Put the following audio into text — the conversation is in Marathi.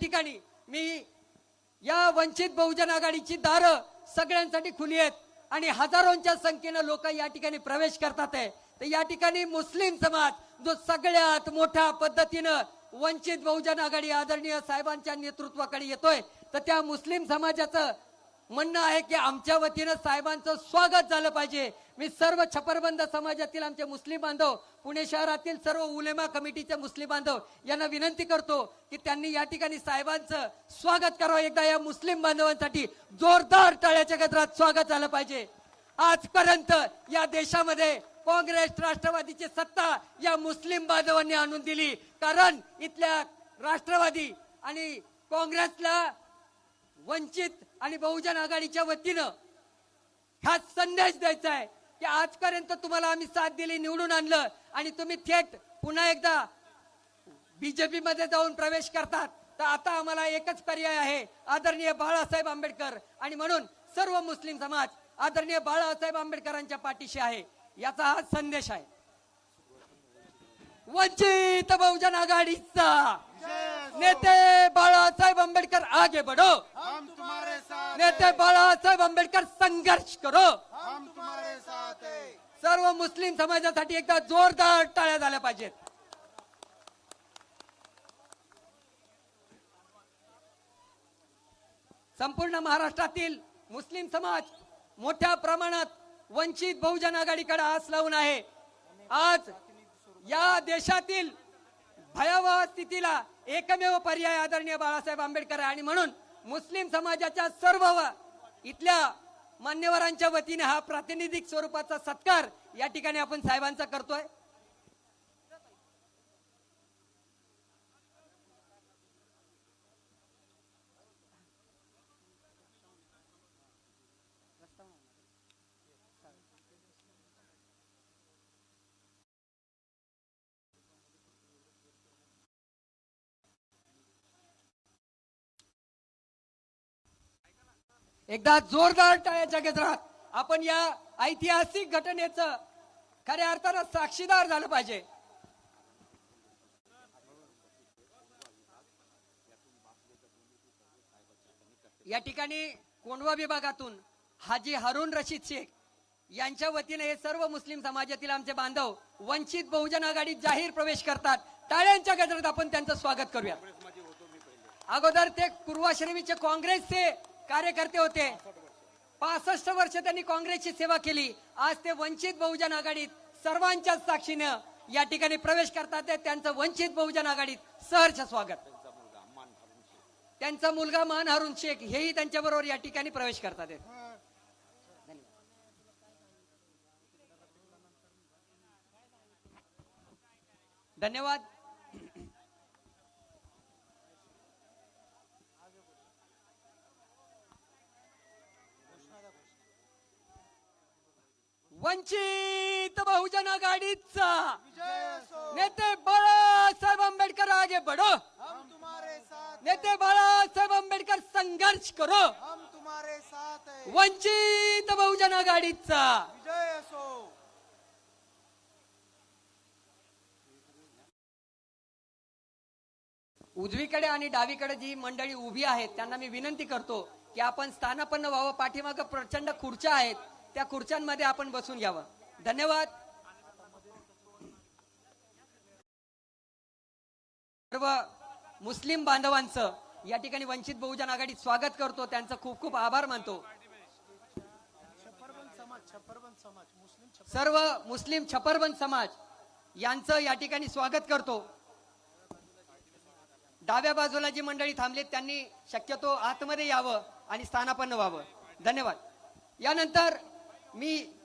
ठिकाणी मी या वंचित बहुजन आघाडीची दारं सगळ्यांसाठी खुली आहेत आणि हजारोंच्या संख्येनं लोक या ठिकाणी प्रवेश करतात आहे. तर या ठिकाणी मुस्लिम समाज जो सगळ्यात मोठ्या पद्धतीनं वंचित बहुजन आघाडी आदरणीय साहेबांच्या नेतृत्वाकडे येतोय तर त्या मुस्लिम समाजाचं म्हणणं आहे की आमच्या वतीनं साहेबांचं स्वागत झालं पाहिजे. मी सर्व छपरबंद समाजातील आमचे मुस्लिम बांधव पुणे शहरातील सर्व उलेमा कमिटीचे मुस्लिम बांधव यांना विनंती करतो की त्यांनी या ठिकाणी साहेबांचं स्वागत करावं. एकदा या मुस्लिम बांधवांसाठी जोरदार टाळ्याच्या गजरात स्वागत झालं पाहिजे. आजपर्यंत या देशामध्ये काँग्रेस राष्ट्रवादीची सत्ता या मुस्लिम बांधवांनी आणून दिली. कारण इथल्या राष्ट्रवादी आणि काँग्रेसला वंचित आणि बहुजन आघाडीच्या वतीनं हा संदेश द्यायचा आहे. की आजपर्यंत तुम्हाला आम्ही साथ दिली निवडून आणलं आणि तुम्ही थेट पुन्हा एकदा बीजेपी मध्ये जाऊन प्रवेश करतात. तर आता आम्हाला एकच पर्याय आहे आदरणीय बाळासाहेब आंबेडकर. आणि म्हणून सर्व मुस्लिम समाज आदरणीय बाळासाहेब आंबेडकरांच्या पाठीशी आहे. याचा हा संदेश आहे. वंचित बहुजन आघाडीचा नेते बाळासाहेब आंबेडकर आगे बढो. नेते बाळासाहेब आंबेडकर संघर्ष करो. हम तुम्हारे साथ है। सर्व मुस्लिम समाजासाठी एकदा जोरदार टाळ्या झाल्या पाहिजेत. संपूर्ण महाराष्ट्रातील मुस्लिम समाज मोठ्या प्रमाणात वंचित बहुजन आघाडीकडे आस लावून आहे. आज या देशातील भयावह स्थितीला एकमेव पर्याय आदरणीय बाळासाहेब आंबेडकर आहे. आणि म्हणून मुस्लिम समाजाच्या सर्व इथल्या मान्यवरांच्या वतीने हा प्रातिनिधिक स्वरूपाचा सत्कार या ठिकाणी आपण साहेबांचा करतोय. एकदा जोरदार टाळ्याच्या गजरात आपण या ऐतिहासिक घटनेचं खऱ्या अर्थानं साक्षीदार झालं पाहिजे. या ठिकाणी कोंडवा विभागातून हाजी हारून रशीद शेख यांच्या वतीने हे सर्व मुस्लिम समाजातील आमचे बांधव वंचित बहुजन आघाडीत जाहीर प्रवेश करतात. टाळ्यांच्या गजरात आपण त्यांचं स्वागत करूया. अगोदर ते पूर्वाश्रमीचे काँग्रेसचे कार्यकर्ते होते. पासष्ट वर्ष त्यांनी काँग्रेसची सेवा केली. आज ते वंचित बहुजन आघाडीत सर्वांच्या साक्षीनं या ठिकाणी प्रवेश करतात. त्यांचं वंचित बहुजन आघाडीत सहर्ष स्वागत. त्यांचा मुलगा मान हरुण शेख हेही त्यांच्याबरोबर या ठिकाणी प्रवेश करतात. धन्यवाद. वंचित बहुजन आघाडीचा. नेते बाळासाहेब आंबेडकर आगे बढो. साथ नेते बाळासाहेब आंबेडकर संघर्ष करो. वंचित बहुजन आघाडीचा. उजवीकडे आणि डावीकडे जी मंडळी उभी आहेत त्यांना मी विनंती करतो की आपण स्थानापन्न व्हावं. पाठीमागं प्रचंड खुर्च्या आहेत. त्या खुर्च्यांमध्ये आपण बसून घ्यावं. धन्यवाद. सर्व मुस्लिम बांधवांचं या ठिकाणी वंचित बहुजन आघाडीत स्वागत करतो. त्यांचं खूप खूप आभार मानतो. सर्व मुस्लिम छपरबंद समाज यांचं या ठिकाणी स्वागत करतो. डाव्या बाजूला जी मंडळी थांबलीत त्यांनी शक्यतो आतमध्ये यावं आणि स्थानापन्न व्हावं. धन्यवाद. यानंतर मी